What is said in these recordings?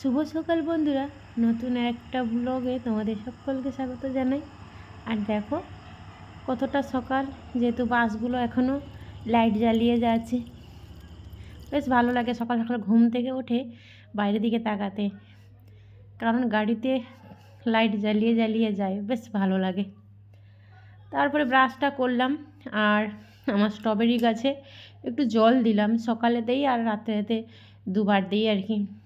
শুভ সকাল বন্ধুরা। নতুন একটা ব্লগে তোমাদের সকলকে স্বাগত জানাই। আর দেখো, কতটা সকাল, যেহেতু বাসগুলো এখনও লাইট জ্বালিয়ে যাচ্ছে। বেশ ভালো লাগে সকাল সকাল ঘুম থেকে উঠে বাইরের দিকে তাকাতে। কারণ গাড়িতে লাইট জ্বালিয়ে জ্বালিয়ে যায়, বেশ ভালো লাগে। তারপরে ব্রাশটা করলাম, আর আমার স্ট্রবেরি গাছে একটু জল দিলাম। সকালে দেই আর রাত্রেতে দুবার দিই আর কি।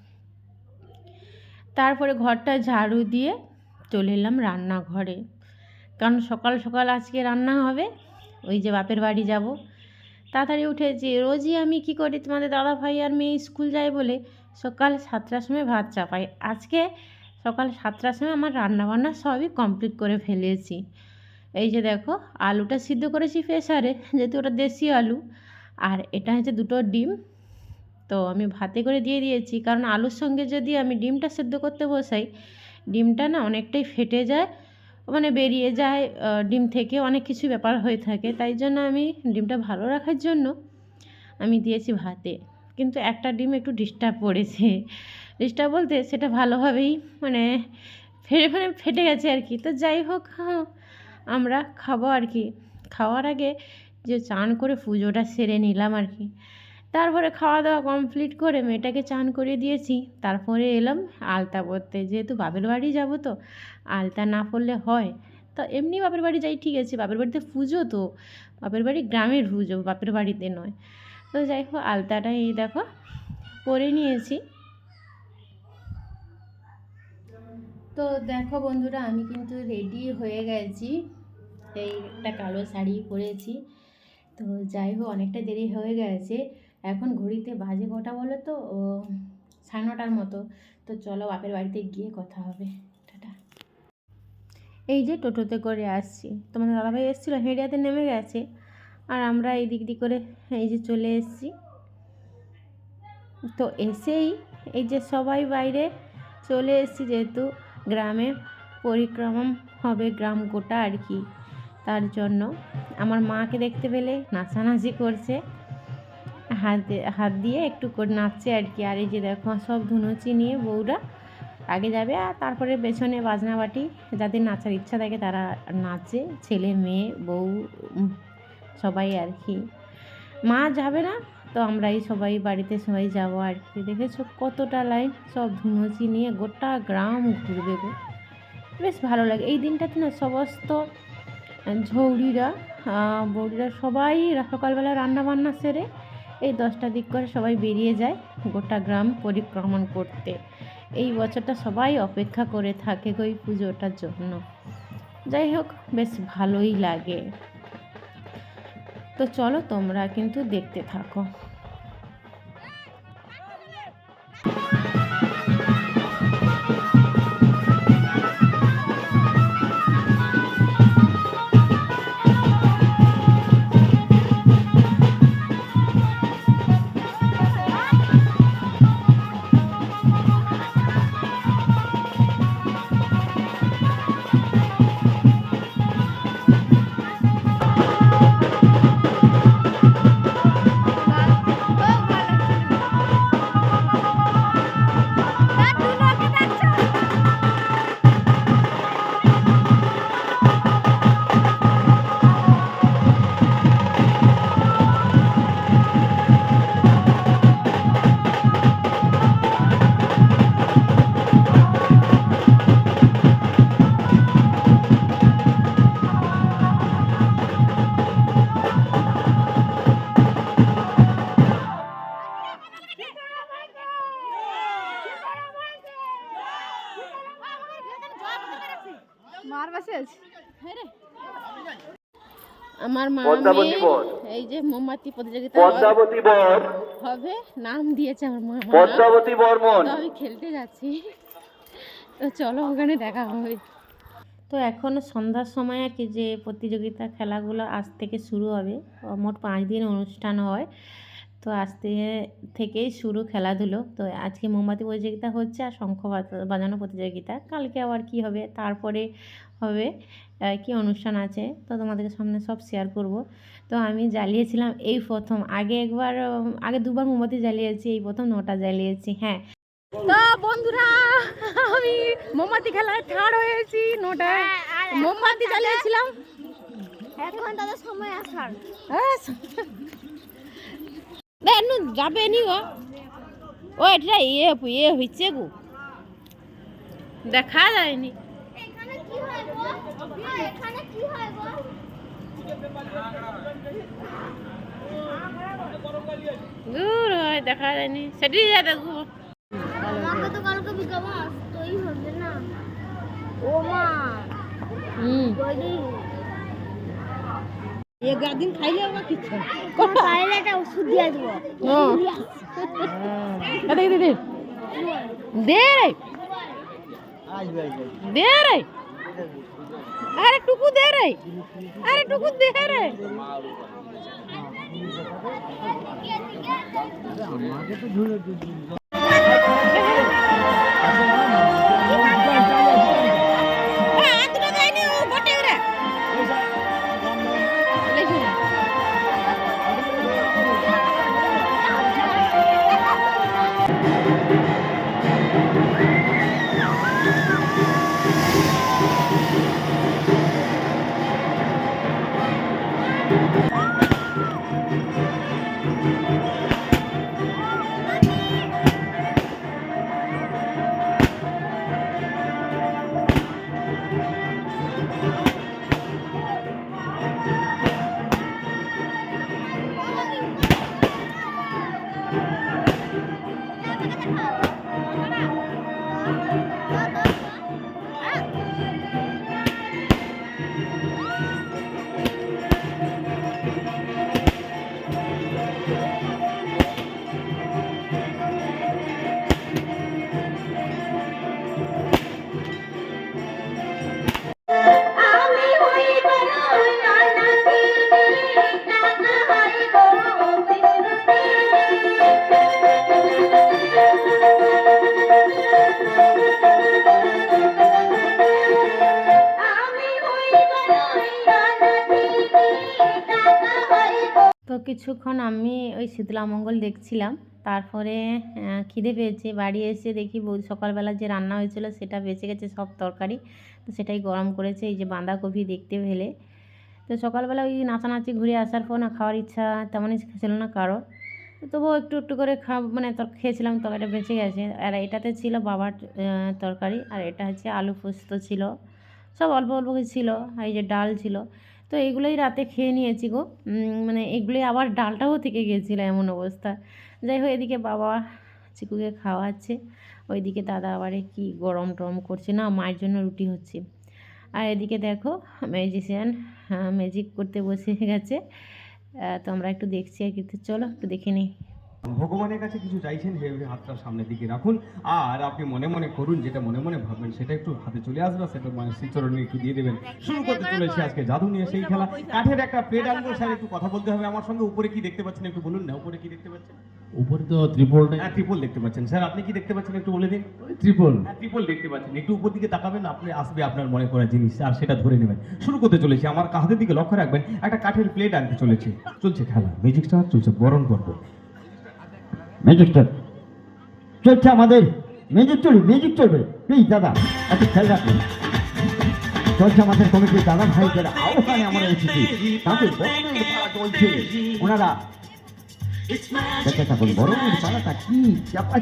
তারপরে ঘরটা ঝাড়ু দিয়ে চলে এলাম রান্নাঘরে। কারণ সকাল সকাল আজকে রান্না হবে, ওই যে বাপের বাড়ি যাব। তাড়াতাড়ি উঠেছি রোজই আমি কি করি, তোমাদের দাদা ভাই আর মেয়ে স্কুল যায় বলে সকাল সাতটার সময় ভাত চাপাই। আজকে সকাল সাতটার সময় আমার রান্নাবান্না সবই কমপ্লিট করে ফেলেছি। এই যে দেখো, আলুটা সিদ্ধ করেছি প্রেসারে, যেহেতু ওটা দেশি আলু, আর এটা হচ্ছে দুটো ডিম। তো আমি ভাতে করে দিয়ে দিয়েছি। কারণ আলুর সঙ্গে যদি আমি ডিমটা সেদ্ধ করতে বসাই ডিমটা না অনেকটাই ফেটে যায় মানে বেরিয়ে যায় ডিম থেকে অনেক কিছু ব্যাপার হয়ে থাকে। তাই জন্য আমি ডিমটা ভালো রাখার জন্য আমি দিয়েছি ভাতে। কিন্তু একটা ডিম একটু ডিস্টার্ব পড়েছে ডিস্টার্ব বলতে সেটা ভালোভাবেই মানে ফেটে মানে ফেটে গেছে আর কি। তো যাই হোক হ্যাঁ, আমরা খাব আর কি। খাওয়ার আগে যে চান করে পুজোটা সেরে নিলাম আর কি। তারপরে খাওয়া দাওয়া কমপ্লিট করে মেয়েটাকে চান করে দিয়েছি। তারপরে এলাম আলতা পরতে, যেহেতু বাপের বাড়ি যাব তো, আলতা না পরলে হয়। তো এমনি বাপের বাড়ি যাই, ঠিক আছে, বাপের বাড়িতে পুজো তো, বাপের বাড়ি গ্রামের পুজো, বাপের বাড়িতে নয়। তো যাই হোক, আলতাটা এই দেখো পরে নিয়েছি। তো দেখো বন্ধুরা, আমি কিন্তু রেডি হয়ে গেছি। এই একটা কালো শাড়ি পরেছি। তো যাই হোক, অনেকটা দেরি হয়ে গেছে। এখন ঘড়িতে বাজে কটা বলো তো? ও, সাড়ে নটার মতো। তো চলো বাপের বাড়িতে গিয়ে কথা হবে। টাটা। এই যে টোটোতে করে আসছি। তোমাদের দাদাভাই এসেছিল, হেঁড়িয়াতে নেমে গেছে। আর আমরা এই দিক দিক করে এই যে চলে এসেছি। তো এসেই এই যে সবাই বাইরে চলে এসেছি যেহেতু গ্রামে পরিক্রমা হবে গ্রাম গোটা আর কি। তার জন্য আমার মাকে দেখতে পেলে নাচানাচি করছে। হাত হাত দিয়ে একটু করে নাচছে আর কি। আর এই যে দেখো, সব ধুনুচি নিয়ে বউরা আগে যাবে আর তারপরে পেছনে বাজনা বাটি, যাদের নাচার ইচ্ছা থাকে তারা নাচে, ছেলে, মেয়ে, বউ সবাই আর কি। মা যাবে না, তো আমরাই সবাই বাড়িতে সবাই যাব আর কি। দেখেছ কতটা লাইন? সব ধুনুচি নিয়ে গোটা গ্রাম ঘুরবে গো। বেশ ভালো লাগে। এই দিনটাতে না সমস্ত ঝৌড়িরা বৌদিরা সবাই সকালবেলা রান্না বান্না সেরে এই দশটা দিক করে সবাই বেরিয়ে যায় গোটা গ্রাম পরিক্রমণ করতে। এই বছরটা সবাই অপেক্ষা করে থাকে ওই পুজোটার জন্য। যাই হোক, বেশ ভালোই লাগে। তো চলো তোমরা কিন্তু দেখতে থাকো। আমার মা মেয়ে এই যে মোমবাতি প্রতিযোগিতা পদ্মাবতী বর হবে নাম দিয়েছে আমার মা। মা। পদ্মাবতী বর্মন। আমি খেলতে যাচ্ছি। তো চলো ওখানে দেখা হবে। তো এখন সন্ধ্যার সময় আর কি যে প্রতিযোগিতা খেলাগুলো আজ থেকে শুরু হবে। মোট পাঁচ দিন অনুষ্ঠান হয়। তো আজ থেকে- থেকেই শুরু খেলাধুলো। তো আজকে মোমবাতি প্রতিযোগিতা হচ্ছে আর শঙ্খ বাজ- বাজানো প্রতিযোগিতা। কালকে আবার কি হবে? তারপরে হবে কি অনুষ্ঠান আছে? তো তোমাদের সামনে সব শেয়ার করব। তো আমি জ্বালিয়েছিলাম এই প্রথম। আগে একবার আগে দুবার মোমবাতি জ্বালিয়েছি এই প্রথম নটা জ্বালিয়েছি হ্যাঁ। তো বন্ধুরা আমি মোমবাতি খেলায় থার্ড হয়েছি নটায়। মোমবাতি জ্বালিয়েছিলাম। এখন তাদের সময় আসার দেখ যাবে নি গো ও এটা ইয়ে ইয়ে হচ্ছে গো দেখা যায়নি এখানে কি হয় গো এখানে কি হয় গো দূর হয় দেখা যায়নি সেটি যা দেখব আমাকে তো কালকে বিকাবা আসতেই হবে না ও মা হুম একদিন খাইলে আমার কিচ্ছু পাইলে একটা ওষুধ দিয়ে দেবো। দে দে দে দে রে। দে রে। আরে টুকু দে রে। আরে টুকু দে রে। হ্যাঁ, আমি কিছুক্ষণ আমি ওই শীতলা মঙ্গল দেখছিলাম। তারপরে খিদে পেয়েছে। বাড়ি এসে দেখি সকালবেলা যে রান্না হয়েছিল সেটা বেঁচে গেছে, সব তরকারি। তো সেটাই গরম করেছে, এই যে বাঁধাকপি দেখতে পেলে। তো সকালবেলা ওই নাচানাচি ঘুরে আসার পর না খাওয়ার ইচ্ছা তেমনই ছিল না কারও তবুও একটু একটু করে খা মানে খেয়েছিলাম, তরকারিটা বেঁচে গেছে। আর এটাতে ছিল বাবার তরকারি। আর এটা হচ্ছে আলু পোস্ত ছিল। সব অল্প অল্প ছিল, আর এই যে ডাল ছিল। তো এগুলোই রাতে খেয়ে নিয়েছি গো। মানে এগুলোই আবার ডালটাও থেকে গিয়েছিল এমন অবস্থা। যাই হোক, এদিকে বাবা চিকুকে খাওয়াচ্ছে, ওইদিকে দাদা আবারে কি গরম টরম করছে না, মায়ের জন্য রুটি হচ্ছে। আর এদিকে দেখো ম্যাজিশিয়ান ম্যাজিক করতে বসে গেছে। তো আমরা একটু দেখছি আর কি, তো চলো একটু দেখে নিই। ভগবানের কাছে কিছু চাইছেন ভেবে হাতটা সামনের দিকে রাখুন। আর আপনি মনে মনে করুন যেটা মনে মনে ভাববেন সেটা একটু হাতে চলে আসবে সেটা মানে শ্রীচরণে একটু দিয়ে দেবেন। শুরু করতে চলেছি আজকে জাদু নিয়ে সেই খেলা। কাঠের একটা প্লেট আনব স্যার একটু কথা বলতে হবে। আমার সঙ্গে উপরে কি দেখতে পাচ্ছেন একটু বলুন না উপরে কি দেখতে পাচ্ছেন? উপরে তো ত্রিপলটা হ্যাঁ ত্রিপল দেখতে পাচ্ছেন। স্যার আপনি কি দেখতে পাচ্ছেন একটু বলে দিন? ত্রিপল। হ্যাঁ ত্রিপল দেখতে পাচ্ছেন। একটু উপর দিকে তাকাবেন আপনি আসবে আপনার মনে করা জিনিস আর সেটা ধরে নেবেন। শুরু করতে চলেছি। আমার হাতের দিকে লক্ষ্য রাখবেন একটা কাঠের প্লেট আনতে চলেছে। চলছে খেলা। মিউজিক স্টার চলছে বরণ পর্ব। ম্যাজিকটা চলছে আমাদের ম্যাজিক চলবে ম্যাজিক চলবে প্লিজ দাদা, একটু খেয়াল রাখুন চলছে আমাদের কমিটির দাদা ভাইদের আহ্বানে আমরা এসেছি, তাদের পালা চলছে, ওনারা বরণের পালাটা চাপা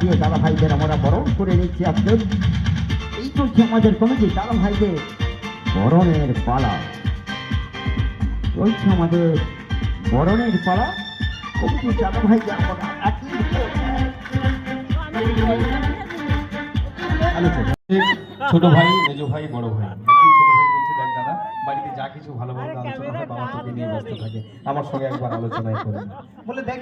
দিয়ে দাদা ভাইদের আমরা বরণ করে এই আমাদের কমিটি দাদা ভাইদের বরণের পালা। চলছে আমাদের বরণের পালা। কবি চালু ভাই ছোট ভাই মেজ ভাই বড় ভাই। ছোট ভাই বলছে দেখ দাদা বাড়িতে যা কিছু ভালো ভালো আলোচনা হয় বাবা তোকে নিয়ে ব্যস্ত থাকে। আমার সঙ্গে একবার আলোচনায় করে না।" বলে দেখ।